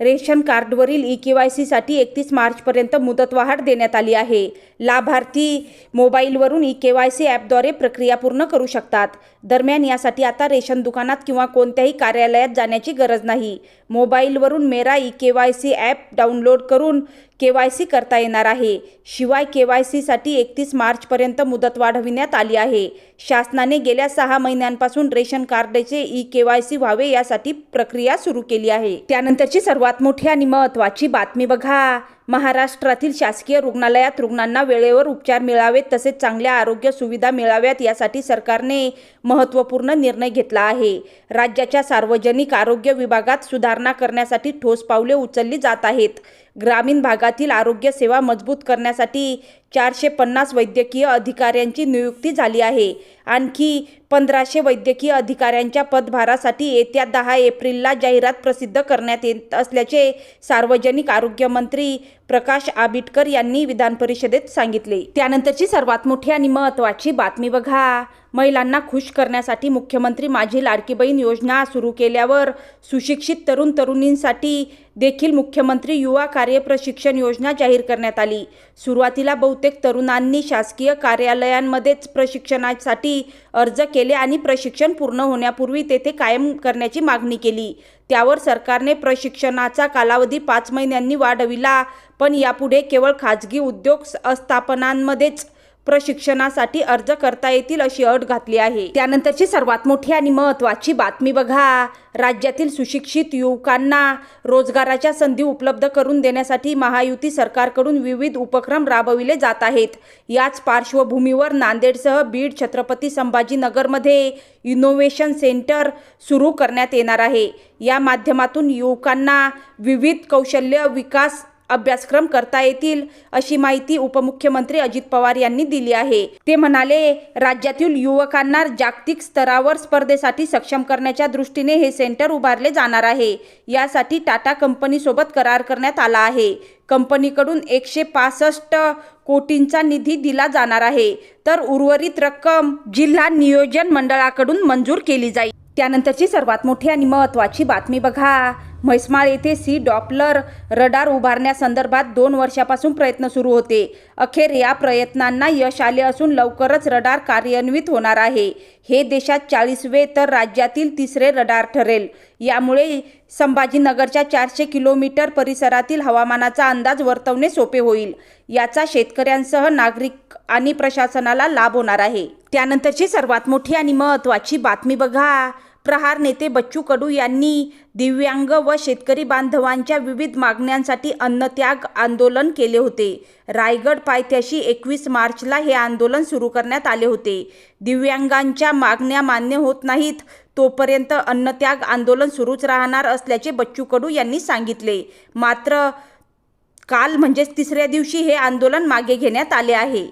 Ration कार्डवरील E K Y सीसाठी एकतीस मार्चपर्यंत मुदतवाढ देण्यात आली आहे. लाभार्थी मोबाईलवरून ई के वाय सी ॲपद्वारे प्रक्रिया पूर्ण करू शकतात. दरम्यान यासाठी आता रेशन दुकानात किंवा कोणत्याही कार्यालयात जाण्याची गरज नाही. मोबाईलवरून Mera E K Y C app download करून के वाय सी करता येणार आहे. शिवाय के वाय सीसाठी एकतीस मार्चपर्यंत मुदत वाढविण्यात आली आहे. शासनाने गेल्या सहा महिन्यांपासून रेशन कार्डचे ई के वाय सी व्हावे यासाठी प्रक्रिया सुरू केली आहे. त्यानंतरची सर्वात मोठी आणि महत्त्वाची बातमी बघा. महाराष्ट्रातील शासकीय रुग्णालयात रुग्णांना वेळेवर उपचार मिळावेत तसेच चांगल्या आरोग्य सुविधा मिळाव्यात यासाठी सरकारने महत्त्वपूर्ण निर्णय घेतला आहे. राज्याच्या सार्वजनिक आरोग्य विभागात सुधारणा करण्यासाठी ठोस पावले उचलली जात आहेत. ग्रामीण भागातील आरोग्य सेवा मजबूत करण्यासाठी चारशे पन्नास वैद्यकीय अधिकाऱ्यांची नियुक्ती झाली आहे. आणखी पंधराशे वैद्यकीय अधिकाऱ्यांच्या पदभारासाठी येत्या दहा एप्रिलला जाहिरात प्रसिद्ध करण्यात येत असल्याचे सार्वजनिक आरोग्यमंत्री प्रकाश आबिटकर यांनी विधान परिषदेत सांगितले. त्यानंतरची सर्वात मोठी आणि महत्त्वाची बातमी बघा. महिलांना खुश करण्यासाठी मुख्यमंत्री माझी लाडकी बहीण योजना सुरू केल्यावर सुशिक्षित तरुण तरुणींसाठी देखील मुख्यमंत्री युवा कार्य प्रशिक्षण योजना जाहीर करण्यात आली. सुरुवातीला बहुतेक तरुणांनी शासकीय कार्यालयांमध्येच प्रशिक्षणासाठी अर्ज केले आणि प्रशिक्षण पूर्ण होण्यापूर्वी तेथे कायम करण्याची मागणी केली. त्यावर सरकारने प्रशिक्षणाचा कालावधी पाच महिन्यांनी वाढविला पण यापुढे केवळ खाजगी उद्योग स्थापनांमध्येच प्रशिक्षणासाठी अर्ज करता येतील अशी अट घातली आहे. त्यानंतरची सर्वात मोठी आणि महत्त्वाची बातमी बघा. राज्यातील सुशिक्षित युवकांना रोजगाराच्या संधी उपलब्ध करून देण्यासाठी महायुती सरकारकडून विविध उपक्रम राबविले जात आहेत. याच पार्श्वभूमीवर नांदेडसह बीड छत्रपती संभाजीनगरमध्ये इनोव्हेशन सेंटर सुरू करण्यात येणार आहे. या माध्यमातून युवकांना विविध कौशल्य विकास अभ्यासक्रम करता येतील अशी माहिती उपमुख्यमंत्री अजित पवार यांनी दिली आहे. ते म्हणाले राज्यातील युवकांना जागतिक स्तरावर स्पर्धेसाठी सक्षम करण्याच्या दृष्टीने हे सेंटर उभारले जाणार आहे. यासाठी टाटा कंपनीसोबत करार करण्यात आला आहे. कंपनीकडून एकशे पासष्ट कोटींचा निधी दिला जाणार आहे. तर उर्वरित रक्कम जिल्हा नियोजन मंडळाकडून मंजूर केली जाईल. त्यानंतरची सर्वात मोठी आणि महत्त्वाची बातमी बघा. म्हैसमाळ येथे सी डॉपलर रडार उभारण्यासंदर्भात दोन वर्षापासून प्रयत्न सुरू होते. अखेर या प्रयत्नांना यश आले असून लवकरच रडार कार्यान्वित होणार आहे. हे देशात चाळीसवे तर राज्यातील तिसरे रडार ठरेल. यामुळे संभाजीनगरच्या चारशे किलोमीटर परिसरातील हवामानाचा अंदाज वर्तवणे सोपे होईल. याचा शेतकऱ्यांसह नागरिक आणि प्रशासनाला लाभ होणार आहे. त्यानंतरची सर्वात मोठी आणि महत्त्वाची बातमी बघा. प्रहार नेते बच्चू कडू यांनी दिव्यांग व शेतकरी बांधवांच्या विविध मागण्यांसाठी अन्नत्याग आंदोलन केले होते. रायगड पायथ्याशी एकवीस मार्चला हे आंदोलन सुरू करण्यात आले होते. दिव्यांगांच्या मागण्या मान्य होत नाहीत तोपर्यंत अन्नत्याग आंदोलन सुरूच राहणार असल्याचे बच्चू कडू यांनी सांगितले. मात्र काल म्हणजेच तिसऱ्या दिवशी हे आंदोलन मागे घेण्यात आले आहे.